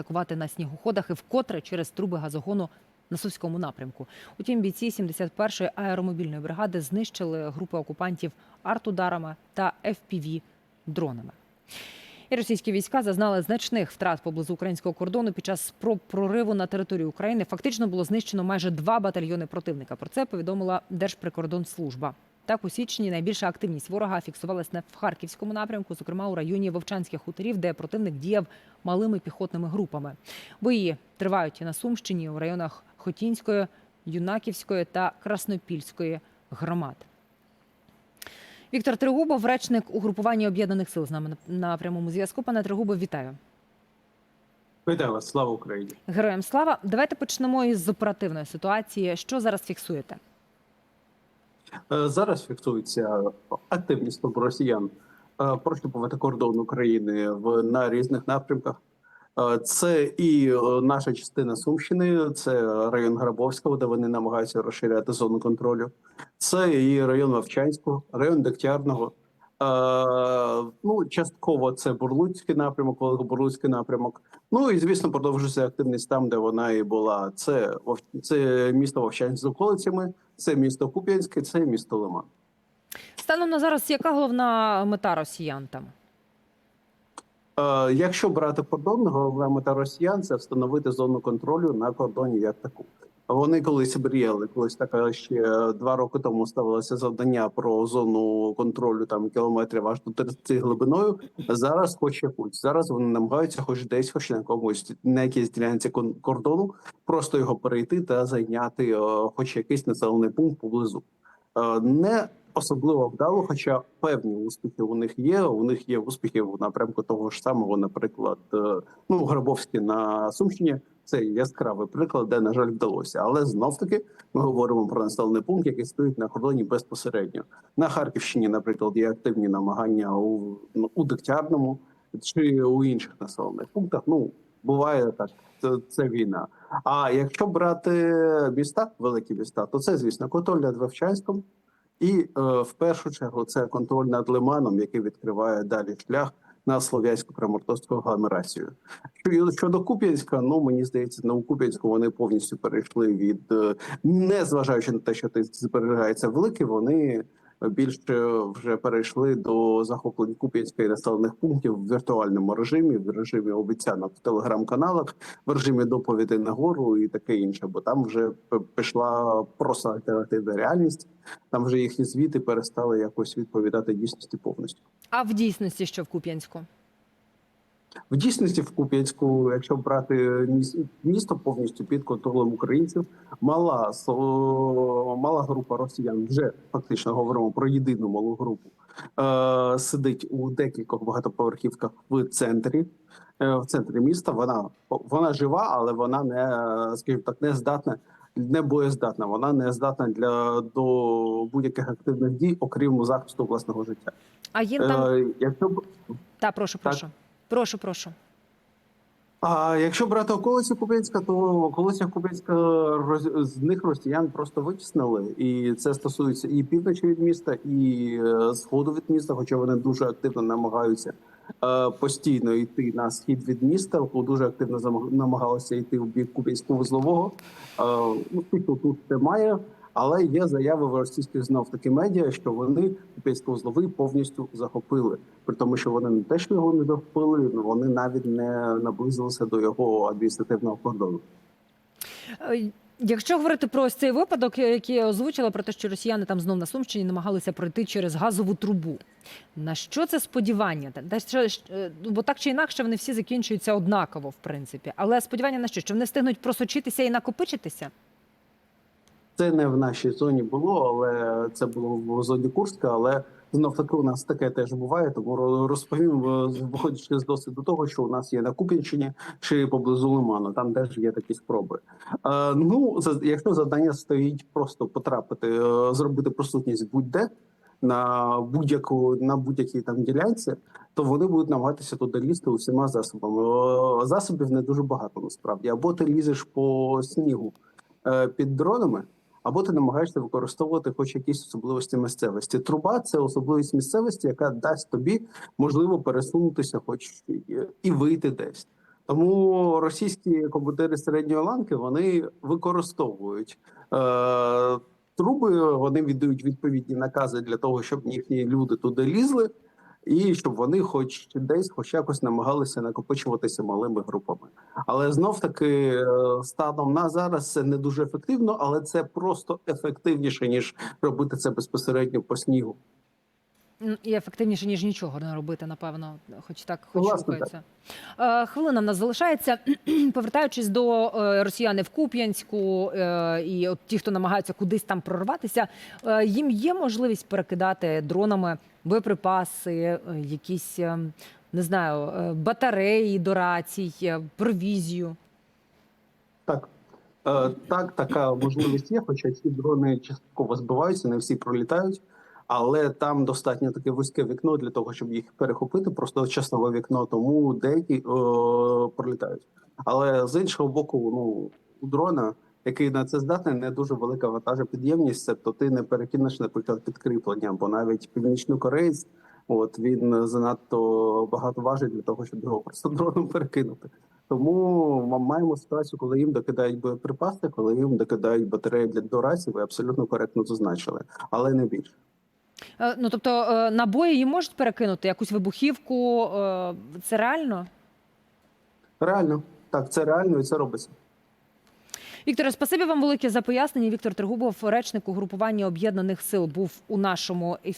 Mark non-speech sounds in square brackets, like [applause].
атакувати на снігоходах і вкотре через труби газогону на Сувському напрямку. Утім, бійці 71-ї аеромобільної бригади знищили групи окупантів артударами та fpv дронами. І російські війська зазнали значних втрат поблизу українського кордону під час спроб прориву на територію України. Фактично було знищено майже два батальйони противника. Про це повідомила Держприкордонслужба. Так, у січні найбільша активність ворога фіксувалась не в Харківському напрямку, зокрема у районі Вовчанських хуторів, де противник діяв малими піхотними групами. Бої тривають і на Сумщині у районах Хотінської, Юнаківської та Краснопільської громад. Віктор Тригубов, речник угрупування об'єднаних сил, з нами на- на прямому зв'язку. Пане Тригубов, вітаю. Вітаю вас, слава Україні. Героям слава. Давайте почнемо із оперативної ситуації. Що зараз фіксуєте? Е, Зараз фіксується активність росіян проштовхувати прощупувати кордон України в на різних напрямках. Е, Це і е, наша частина Сумщини, це район Грабовського, де вони намагаються розширяти зону контролю. Це і район Вовчанського, район Дегтярного. Е, Ну, частково це Бурлуцький напрямок, Великобурлуцький напрямок. Ну і звісно, продовжується активність там, де вона і була. Це це місто Вовчанськ з околицями, це місто Куп'янське, це місто Лиман. Станом на зараз, яка головна мета росіян там? Е, якщо брати кордон, головна мета росіян це встановити зону контролю на кордоні як таку. Вони колись мріяли, колись така ще два роки тому ставилося завдання про зону контролю там кілометрів аж до 30 глибиною. Зараз хоч якусь. Зараз вони намагаються, хоч десь, хоч на якомусь на якійсь ділянці кордону, просто його перейти та зайняти, е, хоч якийсь населений пункт поблизу. Е, Не особливо вдало, хоча певні успіхи у них є. У них є успіхи в напрямку того ж самого, наприклад, е, ну Грабовський на Сумщині. Це яскравий приклад, де на жаль вдалося. Але знов таки ми говоримо про населений пункт, який стоїть на кордоні безпосередньо. На Харківщині, наприклад, є активні намагання у, ну, у Дегтярному чи у інших населених пунктах. Ну буває так. Це, це війна. А якщо брати міста, великі міста, то це звісно контроль над Вовчанськом, і е, в першу чергу це контроль над лиманом, який відкриває далі шлях на слов'янську примордовську агломерацію. Щодо- Куп'янська, ну мені здається, на Куп'янську вони повністю перейшли від е, не зважаючи на те, що ти зберігається велике, вони більше вже перейшли до захоплень куп'янської населених пунктів в віртуальному режимі, в режимі обіцянок в телеграм-каналах, в режимі доповідей на гору і таке інше. Бо там вже пішла просто альтернативна реальність. Там вже їхні звіти перестали якось відповідати дійсності повністю. А в дійсності, що в Куп'янську? В дійсності в Куп'янську, якщо брати міс- місто повністю під контролем українців, мала мала група росіян вже фактично говоримо про єдину малу групу. Е, сидить у декількох багатоповерхівках в центрі. Е, в центрі міста вона вона жива, але вона не е, скажімо так, не здатна, не боєздатна. Вона не здатна для до будь-яких активних дій, окрім захисту власного життя. А їм там Е, якщо та прошу, так. Прошу, прошу. А якщо брати околиці Куп'янська, то Куп'янська роз- з них росіян просто витіснили, і це стосується і півночі від міста, і е, сходу від міста, хоча вони дуже активно намагаються е, постійно йти на схід від міста, дуже активно намагалися йти в бік Куп'янського вузлового. Е, Успіху тут немає. Але є заяви в російських знов таки медіа, що вони вузловий повністю захопили. При тому, що вони не те, що його не захопили, вони навіть не наблизилися до його адміністративного кордону. Е, Якщо говорити про ось цей випадок, е, який я озвучила, про те, що росіяни там знов на Сумщині намагалися пройти через газову трубу. На що це сподівання? Е, Бо так чи інакше вони всі закінчуються однаково, в принципі. Але сподівання на що? Що вони встигнуть просочитися і накопичитися? Це не в нашій зоні було, але це було в зоні Курська. Але знов таки у нас таке теж буває. Тому розповім, е, виходячи з досвіду того, що у нас є на Куп'янщині чи поблизу Лиману. Там теж є такі спроби. Е, ну якщо завдання стоїть просто потрапити, е, зробити присутність будь-де. На будь-яку на будь-якій там ділянці, то вони будуть намагатися туди лізти усіма засобами. Е, Засобів не дуже багато насправді. Або ти лізеш по снігу під дронами, або ти намагаєшся використовувати хоч якісь особливості місцевості. Труба це особливість місцевості, яка дасть тобі можливо пересунутися, хоч і- і вийти десь. Тому російські командири середньої ланки вони використовують е, труби, вони віддають відповідні накази для того, щоб їхні люди туди лізли, і щоб вони, хоч десь, хоч якось намагалися накопичуватися малими групами. Але знов таки е, станом на зараз це не дуже ефективно, але це просто ефективніше ніж робити це безпосередньо по снігу. І ефективніше, ніж нічого не робити, напевно, хоч так хоч рухається. Е, Хвилина в нас залишається. [clears throat] Повертаючись до е, росіяни в Куп'янську, е, і от ті, хто намагаються кудись там прорватися, їм є можливість перекидати дронами боєприпаси, якісь не знаю, батареї до рацій, провізію. Так. Так, така можливість є, хоча ці дрони частково збиваються, не всі пролітають, але там достатньо таке вузьке вікно для того, щоб їх перехопити, просто часове вікно, тому деякі е, пролітають. Але з іншого боку, ну у дрона, який на це здатний, не дуже велика вантажопідємність, тобто ти не перекинеш, наприклад, підкріплення, бо навіть північно-кореєць, от він занадто багато важить для того, щоб його просто дроном перекинути. Тому ми маємо ситуацію, коли їм докидають боєприпаси, коли їм докидають батареї для дораців, ви абсолютно коректно зазначили, але не більше. Е, Ну тобто е, набої їм можуть перекинути якусь вибухівку. е, Це реально? Реально, так, це реально і це робиться. Вікторе, спасибі вам велике за пояснення. Віктор Трегубов, речник угрупування об'єднаних сил, був у нашому ефірі.